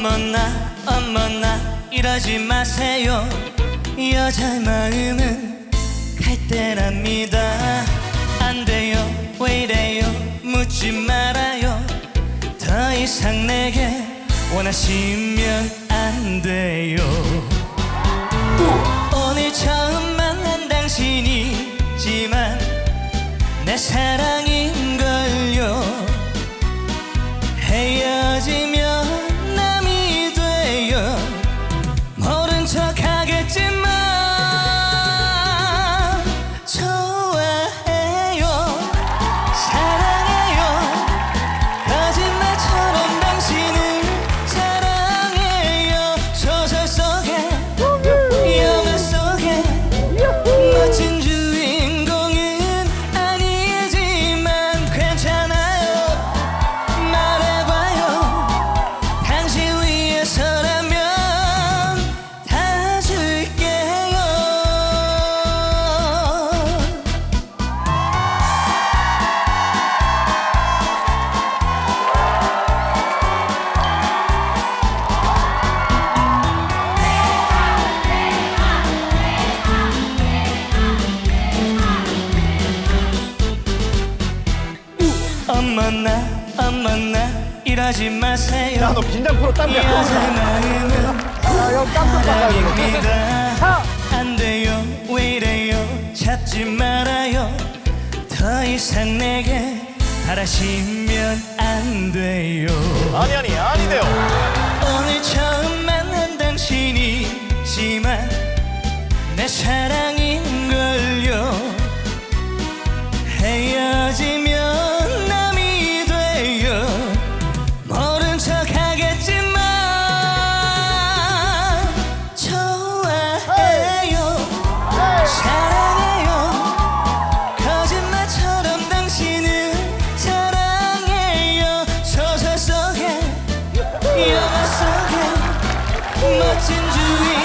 어머나 어머나 이러지 마세요. 여자의 마음은 갈대랍니다. 안 돼요 왜 이래요? 묻지 말아요. 더 이상 내게 원하시면 안 돼요. 오늘 처음 만난 당신이지만 내 사랑 어머나 어머나 이러지 마세요. 야너 긴장 풀어 땀이야 여자의 마음은 야형 깜짝 놀라가지고 사랑입니다. 안 돼요 왜 이래요? 찾지 말아요. 더 이상 내게 바라시면 안 돼요. 아니 아니 아니래요 much injury